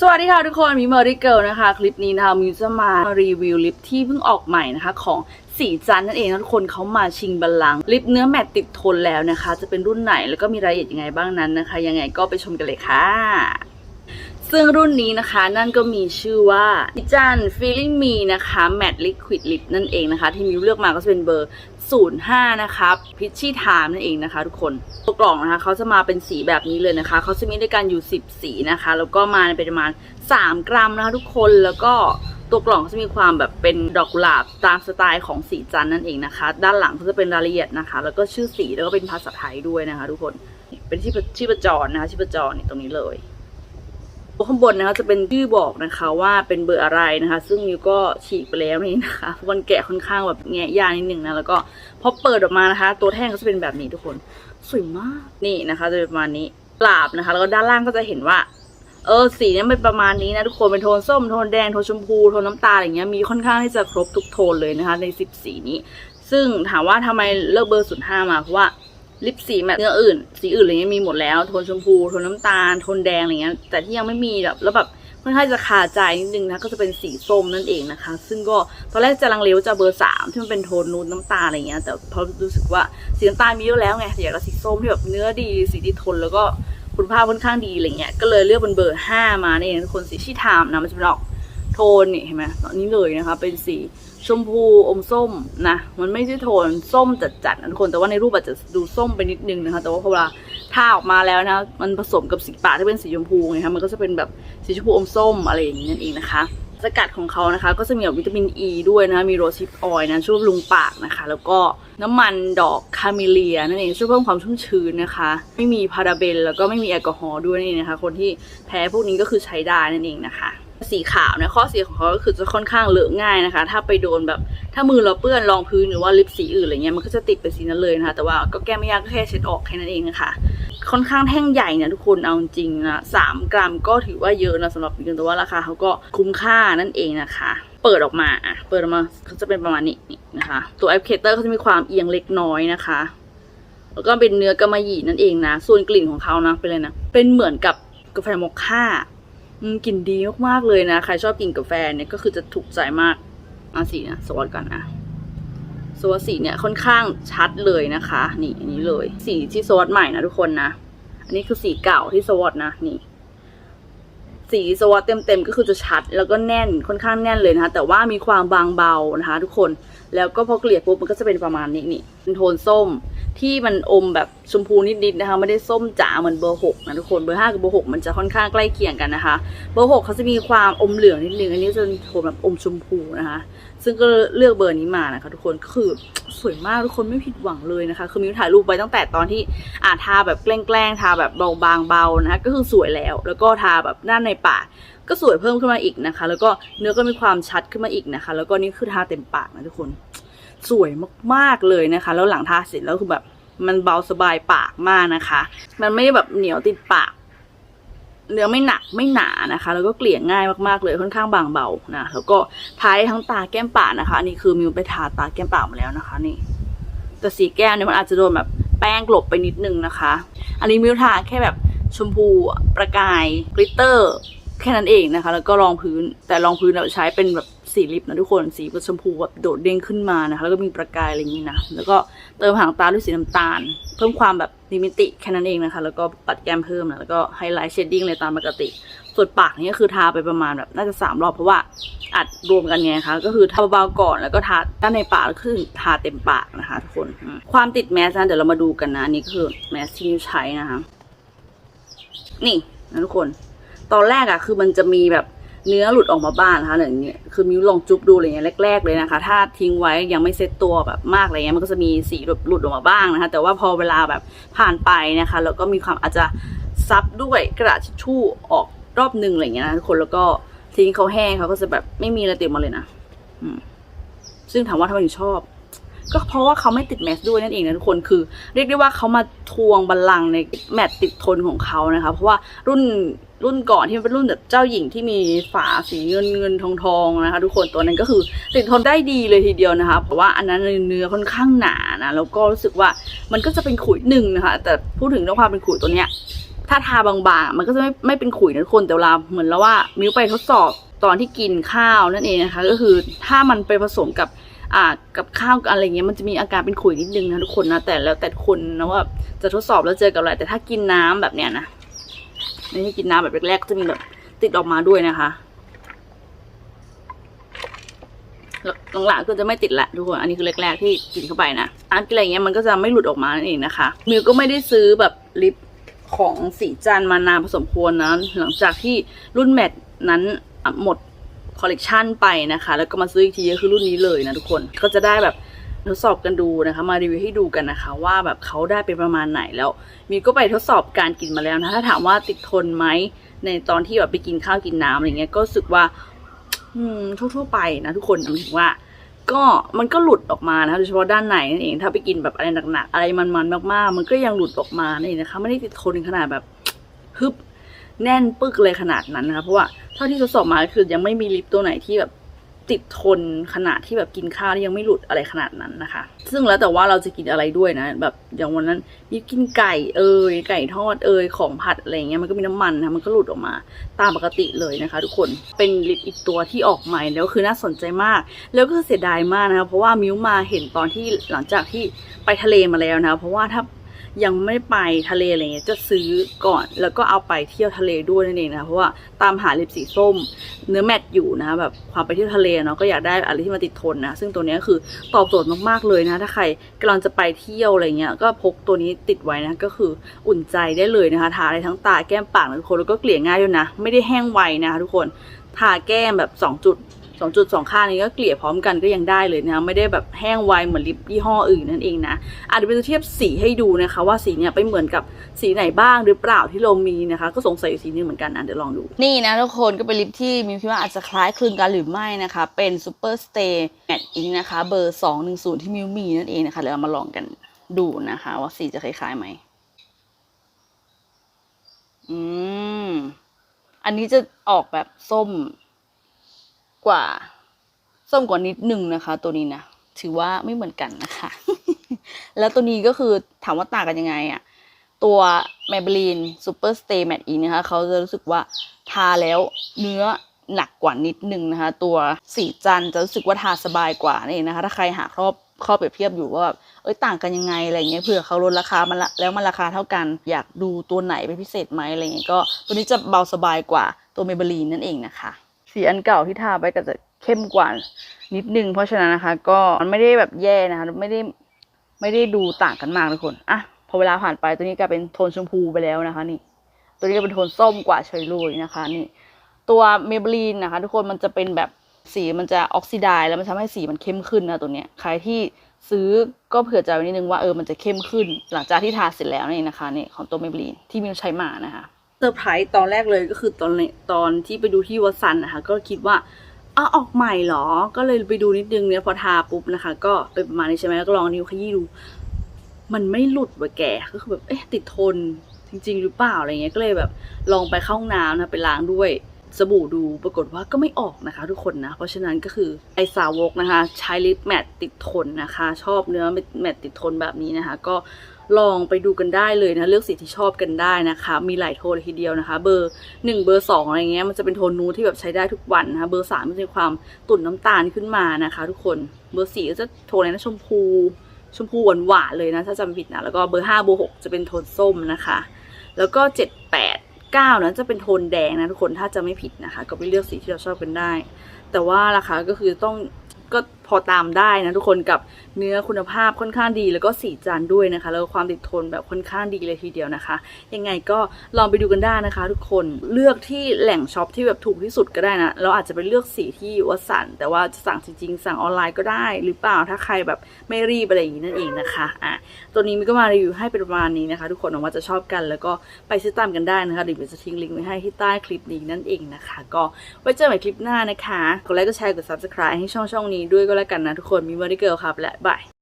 สวัสดีค่ะทุกคนมิเมอรี่เกิลนะคะ คลิปนี้นะคะมิวจะมารีวิวลิปที่เพิ่งออกใหม่นะคะ ของสีจันนั่นเองทุกคนเขามาชิงบัลลังก์ลิปเนื้อแมตติดทนแล้วนะคะ จะเป็นรุ่นไหนแล้วก็มีรายละเอียดยังไงบ้างนั้นนะคะ ยังไงก็ไปชมกันเลยค่ะ ซึ่งรุ่นนี้นะคะนั่นก็มีชื่อว่าจัน Feeling Me นะคะ Matte Liquid Lip นั่นเองนะคะ ที่มิวเลือกมาก็จะเป็นเบอร์ 05 นะคะพิชชี่ไทม์นั่นเองนะคะทุกคนตัวกล่องนะคะเขาจะมาเป็นสีแบบนี้เลยนะคะเขาจะมีด้วยกันอยู่ 10 สีนะคะ แล้วก็มาในปริมาณ 3 กรัมนะคะทุกคนแล้วก็ตัวกล่องก็จะมีความแบบเป็นดอกกุหลาบตามสไตล์ของสีจันนั่นเองนะคะ ด้านหลังก็จะเป็นรายละเอียดนะคะ แล้วก็ชื่อสีแล้วก็เป็นภาษาไทยด้วยนะคะ ทุกคนนี่เป็นที่ชีพจรนะคะชีพจรนี่ตรงนี้เลย ข้างบนนะคะจะเป็นชื่อบอกนะคะว่าเป็นเบอร์อะไรนะคะ ซึ่งมิวก็ฉีกไปแล้วนี่นะคะเพราะมันแกะค่อนข้างแบบแงะยากนิดนึงนะแล้วก็พอเปิดออกมานะคะ ตัวแท่งก็จะเป็นแบบนี้ทุกคนสวยมากนี่นะคะจะเป็นประมาณนี้กราบนะคะ แล้วก็ด้านล่างก็จะเห็นว่า เออสีนี่ยเป็นประมาณนี้นะทุกคนเป็นโทนส้มโทนแดงโทนชมพูโทนน้ำตาลอย่างเงี้ยมีค่อนข้างที่จะครบทุกโทนเลยนะคะ ในสิบสีนี้ ซึ่งถามว่าทำไมเลือกเบอร์ศูนย์ห้ามาเพราะว่า ลิปสีแบบเนื้ออื่น สีอื่นอะไรเงี้ยมีหมดแล้วโทนชมพูโทนน้ำตาลโทนแดงอะไรเงี้ยแต่ที่ยังไม่มีแบบแล้วแบบค่อนข้างจะขาดใจนิดนึงนะก็จะเป็นสีส้มนั่นเองนะคะ ซึ่งก็ตอนแรกจะลังเลว่าจะเบอร์สามที่มันเป็นโทนนูนน้ำตาลอะไรเงี้ยแต่พอรู้สึกว่าสีน้ำตาลมีเยอะแล้วไงแต่อยากได้สีส้มที่แบบเนื้อดีสีที่ทนแล้วก็คุณภาพค่อนข้างดีอะไรเงี้ยก็เลยเลือกเป็นเบอร์ห้ามาเนี่เองทุกคนสีชีทามนะมันจะเป็นออก โทนนี่เห็นไหมตอนนี้เลยนะคะ เป็นสีชมพูอมส้มนะ มันไม่ใช่โทนส้มจัดๆนะทุกคน แต่ว่าในรูปอาจจะดูส้มไปนิดนึงนะคะ แต่ว่าพอเวลาทาออกมาแล้วนะ มันผสมกับสีปากที่เป็นสีชมพูไงคะ มันก็จะเป็นแบบสีชมพูอมส้มอะไรอย่างนี้นั่นเองนะคะสกัดของเขานะคะ ก็จะมีแบบวิตามินอ e ีด้วยนะคะมีโรซิปออยล์นะช่วยบำรุงปากนะคะ แล้วก็น้ำมันดอกคาเมเลียนั่นเองช่วยเพิ่มความชุ่มชื้นนะคะ ไม่มีพาราเบนแล้วก็ไม่มีแอลกอฮอล์ด้วยนี่นะคะ คนที่แพ้พวกนี้ก็คือใช้ได้นั่นเองนะคะ สีขาวเนี่ยข้อเสียของเขาก็คือจะค่อนข้างเลอะง่ายนะคะ ถ้าไปโดนแบบถ้ามือเราเปื้อนรองพื้นหรือว่าลิปสีอื่นอะไรเงี้ยมันก็จะติดไปสีนั้นเลยนะคะ แต่ว่าก็แก้ไม่ยากก็แค่เช็ดออกแค่นั้นเองนะคะค่อนข้างแท่งใหญ่เนี่ยทุกคนเอาจริงนะสามกรัมก็ถือว่าเยอะนะสำหรับมิวแต่ว่าราคาเขาก็คุ้มค่านั่นเองนะคะ เปิดออกมาอะเปิดออกมาเขาจะเป็นประมาณนี้นี่นะคะ ตัวแอปเคเตอร์เขาจะมีความเอียงเล็กน้อยนะคะแล้วก็เป็นเนื้อกำมะหยี่นั่นเองนะ ส่วนกลิ่นของเขานะเป็นเลยนะ เป็นเหมือนกับกาแฟมอคค่า กลิ่นดีมากๆเลยนะ ใครชอบกินกาแฟเนี่ยก็คือจะถูกใจมากอะสีนะสวัสดกันอะสวอตสีเนี่ยค่อนข้างชัดเลยนะคะ นี่อันนี้เลย สีที่สวอตใหม่นะทุกคนนะ อันนี้คือสีเก่าที่สวอตนะนี่ สีสวอตเต็มๆก็คือจะชัดแล้วก็แน่นค่อนข้างแน่นเลยนะคะ แต่ว่ามีความบางเบานะคะ ทุกคนแล้วก็พอเกลี่ยปุ๊บมันก็จะเป็นประมาณนี้นี่เป็นโทนส้ม ที่มันอมแบบชมพูนิดๆนะคะไม่ได้ส้มจ๋าเหมือนเบอร์หกนะทุกคนเบอร์ห้ากับเบอร์หกมันจะค่อนข้างใกล้เคียงกันนะคะ เบอร์หกเขาจะมีความอมเหลืองนิดนึงอันนี้จะเป็นโทนแบบอมชมพูนะคะ ซึ่งก็เลือกเบอร์นี้มานะคะ ทุกคนก็คือสวยมากทุกคนไม่ผิดหวังเลยนะคะคือมิวถ่ายรูปไปตั้งแต่ตอนที่อาทาแบบแกล้งๆทาแบบเบาบางเบานะคะก็คือสวยแล้ว แล้วก็ทาแบบด้านในปากก็สวยเพิ่มขึ้นมาอีกนะคะ แล้วก็เนื้อก็มีความชัดขึ้นมาอีกนะคะ แล้วก็นี่คือทาเต็มปากนะทุกคน สวยมากๆเลยนะคะ แล้วหลังทาเสร็จแล้วคือแบบมันเบาสบายปากมากนะคะ มันไม่แบบเหนียวติดปาก เนื้อไม่หนักไม่หนานะคะ แล้วก็เกลี่ยง่ายมากๆเลยค่อนข้างบางเบานะแล้วก็ทาได้ทั้งตาแก้มปากนะคะ อันนี้คือมิวไปทาตาแก้มปากมาแล้วนะคะ นี่ แต่สีแก้มเนี่ยมันอาจจะโดนแบบแป้งกลบไปนิดนึงนะคะ อันนี้มิวทาแค่แบบชมพูประกายกลิตเตอร์แค่นั้นเองนะคะ แล้วก็รองพื้นแต่รองพื้นเราใช้เป็นแบบ สีลิปนะทุกคนสีชมพูแบบโดดเด้งขึ้นมานะคะแล้วก็มีประกายอะไรอย่างนี้นะแล้วก็เติมหางตาด้วยสีน้ำตาล เพิ่มความแบบลิมิติแค่นั้นเองนะคะ แล้วก็ปัดแก้มเพิ่มนะแล้วก็ไฮไลท์เชดดิ้งเลยตามปกติ ส่วนปากนี่ก็คือทาไปประมาณแบบน่าจะสามรอบเพราะว่าอัดรวมกันไงคะก็คือทาเบาๆก่อนแล้วก็ทาด้านในปากแล้วคือทาเต็มปากนะคะทุกคนความติดแมสนะเดี๋ยวเรามาดูกันนะอันนี่คือแมสที่นิวใช้นะคะนี่นะทุกคน ตอนแรกอะคือมันจะมีแบบ เนื้อหลุดออกมาบ้างนะคะอย่างเงี้ยคือมิวลองจุ๊บดูอะไรเงี้ยแรก ๆ เลยนะคะ ถ้าทิ้งไว้ยังไม่เซ็ตตัวแบบมากอะไรเงี้ยมันก็จะมีสีหลุดหลุดออกมาบ้างนะคะ แต่ว่าพอเวลาแบบผ่านไปนะคะ แล้วก็มีความอาจจะซับด้วยกระดาษทิชชู่ออกรอบหนึ่งอะไรเงี้ยนะทุกคนแล้วก็ทิ้งเขาแห้งเขาก็จะแบบไม่มีอะไรติดมาเลยนะอืมซึ่งถามว่าทำไมถึงชอบ ก็เพราะว่าเขาไม่ติดแมสด้วยนั่นเองนะทุกคนคือ เรียกได้ว่าเขามาทวงบัลลังก์ในแมตต์ติดทนของเขานะคะ เพราะว่ารุ่น รุ่นก่อนที่เป็นรุ่นแบบเจ้าหญิงที่มีฝาสีเงินเงินทองทองนะคะ ทุกคนตัวนั้นก็คือติดทนได้ดีเลยทีเดียวนะคะ เพราะว่าอันนั้นเนื้อค่อนข้างหนานะแล้วก็รู้สึกว่ามันก็จะเป็นขุยหนึ่งนะคะ แต่พูดถึงเรื่องความเป็นขุยตัวเนี้ยถ้าทาบางๆ มันก็จะไม่ไม่เป็นขุยนะทุกคนแต่เวลาเหมือนแล้วว่ามิวไปทดสอบตอนที่กินข้าวนั่นเองนะคะ ก็คือถ้ามันไปผสมกับอ่ากับข้าวอะไรเงี้ยมันจะมีอาการเป็นขุยนิดนึงนะทุกคนนะแต่แล้วแต่คนนะว่าจะทดสอบแล้วเจอกับอะไรแต่ถ้ากินน้ำแบบเนี้ยนะ ไม่ใช่กินน้ำแบบแรกๆก็จะมีแบบติดออกมาด้วยนะคะหลังๆก็จะไม่ติดละทุกคนอันนี้คือแรกๆที่กินเข้าไปนะอันอะไรเงี้ยมันก็จะไม่หลุดออกมานั่นเองนะคะมิวก็ไม่ได้ซื้อแบบลิปของสีจันมานานพอสมควรนะหลังจากที่รุ่นแมทนั้นหมดคอลเลกชันไปนะคะ แล้วก็มาซื้ออีกทีก็คือรุ่นนี้เลยนะทุกคนก็จะได้แบบ ทดสอบกันดูนะคะ มารีวิวให้ดูกันนะคะ ว่าแบบเขาได้เป็นประมาณไหนแล้วมิวก็ไปทดสอบการกินมาแล้วนะถ้าถามว่าติดทนไหมในตอนที่แบบไปกินข้าวกินน้ำอะไรเงี้ยก็รู้สึกว่า อืมทั่วๆไปนะทุกคนหมายถึงว่า ก็มันก็หลุดออกมานะคะโดยเฉพาะด้านในนั่นเองถ้าไปกินแบบอะไรหนักๆอะไรมันๆมากๆ มันก็ยังหลุดออกมานั่นเองนะคะ ไม่ได้ติดทนขนาดแบบฮึบแน่นปึกเลยขนาดนั้นนะคะเพราะว่าเท่าที่ทดสอบมาคือยังไม่มีลิปตัวไหนที่แบบ ติดทนขนาดที่แบบกินข้าวยังไม่หลุดอะไรขนาดนั้นนะคะ ซึ่งแล้วแต่ว่าเราจะกินอะไรด้วยนะ แบบอย่างวันนั้นมีกินไก่เอ่ยไก่ทอดเอ่ยของผัดอะไรเงี้ยมันก็มีน้ำมันนะมันก็หลุดออกมาตามปกติเลยนะคะ ทุกคนเป็นลิปอีกตัวที่ออกใหม่แล้วคือน่าสนใจมาก แล้วก็เสียดายมากนะคะเพราะว่ามิวมาเห็นตอนที่หลังจากที่ไปทะเลมาแล้วนะเพราะว่าถ้า ยังไม่ไปทะเลอะไรเงี้ยจะซื้อก่อนแล้วก็เอาไปเที่ยวทะเลด้วยนั่นเองนะเพราะว่าตามหาลิปสีส้ม เนื้อแมตอยู่นะแบบความไปเที่ยวทะเลเนาะก็อยากได้อะไรที่มาติดทนนะซึ่งตัวนี้คือตอบโจทย์มากๆเลยนะ ถ้าใครกำลังจะไปเที่ยวอะไรเงี้ยก็พกตัวนี้ติดไว้นะก็คืออุ่นใจได้เลยนะคะทาได้ทั้งตาแก้มปากนะทุกคนแล้วก็เกลี่ยง่ายด้วยนะ ไม่ได้แห้งไวนะคะทุกคนทาแก้มแบบสองจุด สองจุดสองข้างนี้ก็เกลี่ยพร้อมกันก็ยังได้เลยนะคะไม่ได้แบบแห้งไวเหมือนลิปยี่ห้ออื่นนั่นเองนะอาจจะไปเทียบสีให้ดูนะคะ ว่าสีเนี้ยไปเหมือนกับสีไหนบ้างหรือเปล่าที่เรามีนะคะ ก็สงสัยอยู่สีนี้เหมือนกันนะเดี๋ยวลองดู นี่นะทุกคนก็เป็นลิปที่มิวคิดว่าอาจจะคล้ายคลึงกันหรือไม่นะคะ เป็น Super Stay Matte Ink นะคะเบอร์ 210 ที่มิวมีนั่นเองนะคะเดี๋ยวเรามาลองกันดูนะคะ ว่าสีจะคล้ายๆไหมอืมอันนี้จะออกแบบส้ม กว่าส้มกว่านิดนึงนะคะ ตัวนี้นะถือว่าไม่เหมือนกันนะคะ แล้วตัวนี้ก็คือถามว่าต่างกันยังไงอะตัว Maybelline Super Stay Matte Ink นะคะเขาจะรู้สึกว่าทาแล้วเนื้อหนักกว่านิดนึงนะคะ ตัวสีจันจะรู้สึกว่าทาสบายกว่านี่นะคะ ถ้าใครหาครอบข้อเปรียบเทียบอยู่ว่าแบบเอ้ยต่างกันยังไงอะไรเงี้ยเผื่อเขาลดราคามันละแล้วมันราคาเท่ากัน อยากดูตัวไหนเป็นพิเศษไหมอะไรเงี้ยก็ตัวนี้จะเบาสบายกว่าตัว Maybelline นั่นเองนะคะ สีอันเก่าที่ทาไปก็จะเข้มกว่านิดนึง เพราะฉะนั้นนะคะ ก็มันไม่ได้แบบแย่นะคะไม่ได้ไม่ได้ดูต่างกันมากทุกคนอะพอเวลาผ่านไปตัวนี้กลายเป็นโทนชมพูไปแล้วนะคะ นี่ ตัวนี้ก็เป็นโทนส้มกว่าเฉยเลยนะคะ นี่ตัวเมเบลีนนะคะ ทุกคนมันจะเป็นแบบสีมันจะออกซิไดซ์แล้วมันทำให้สีมันเข้มขึ้นนะตัวเนี้ยใครที่ซื้อก็เผื่อใจไว้นิดนึงว่าเออมันจะเข้มขึ้น หลังจากที่ทาเสร็จแล้วนี่นะคะนี่ของตัวเมเบลีนที่มิวใช้มานะคะ อร์ไพรส์ตอนแรกเลยก็คือตอนตอนที่ไปดูที่วัดซันนะคะ ก็คิดว่าอ้าออกใหม่เหรอ ก็เลยไปดูนิดนึงเนี่ยพอทาปุ๊บนะคะ ก็เป็นประมาณนี้ใช่ไหมแล้วก็ลองนิ้วขยี้ดู มันไม่หลุดว่ะแกก็คือแบบเอ๊ะติดทนจริง ๆ หรือเปล่าอะไรเงี้ยก็เลยแบบลองไปเข้าห้องน้ำนะไปล้างด้วยสบู่ดูปรากฏว่าก็ไม่ออกนะคะ ทุกคนนะ เพราะฉะนั้นก็คือไอสาวกนะคะ ใช้ลิปแมตติดทนนะคะ ชอบเนื้อแมตติดทนแบบนี้นะคะ ก็ ลองไปดูกันได้เลยนะเลือกสีที่ชอบกันได้นะคะ มีหลายโทนเลยทีเดียวนะคะ เบอร์หนึ่งเบอร์สองอะไรเงี้ยมันจะเป็นโทนนูดที่แบบใช้ได้ทุกวันนะคะ เบอร์สามมันจะมีความตุ่นน้ำตาลขึ้นมานะคะ ทุกคนเบอร์สี่ก็จะโทนอะไรนะชมพู ชมพูหวานๆเลยนะถ้าจำไม่ผิดนะแล้วก็เบอร์ห้าเบอร์หกจะเป็นโทนส้มนะคะ แล้วก็เจ็ดแปดเก้านะจะเป็นโทนแดงนะทุกคนถ้าจะไม่ผิดนะคะ ก็ไปเลือกสีที่เราชอบกันได้ แต่ว่าราคาก็คือต้อง พอตามได้นะทุกคนกับเนื้อคุณภาพค่อนข้างดีแล้วก็สีจานด้วยนะคะ แล้วความติดทนแบบค่อนข้างดีเลยทีเดียวนะคะ ยังไงก็ลองไปดูกันได้นะคะ ทุกคนเลือกที่แหล่งช็อปที่แบบถูกที่สุดก็ได้นะเราอาจจะไปเลือกสีที่วัสันแต่ว่าจะสั่งจริงๆสั่งออนไลน์ก็ได้ หรือเปล่าถ้าใครแบบไม่รีบอะไรอย่างนี้นั่นเองนะคะอะตัวนี้มิก็มารีวิวให้เป็นประมาณนี้นะคะ ทุกคนหวังว่าจะชอบกันแล้วก็ไปซื้อตามกันได้นะคะเดี๋ยวจะทิ้งลิงก์ไว้ให้ที่ใต้คลิปนี้นั่นเองนะคะ ก็ไว้เจอกันใหม่คลิปหน้านะคะกดไลค์กดแชร์กด subscribe ให้ช่องช่องนี้ด้วยก็แล้วกันนะทุกคนมีวันที่เกิลครับและบาย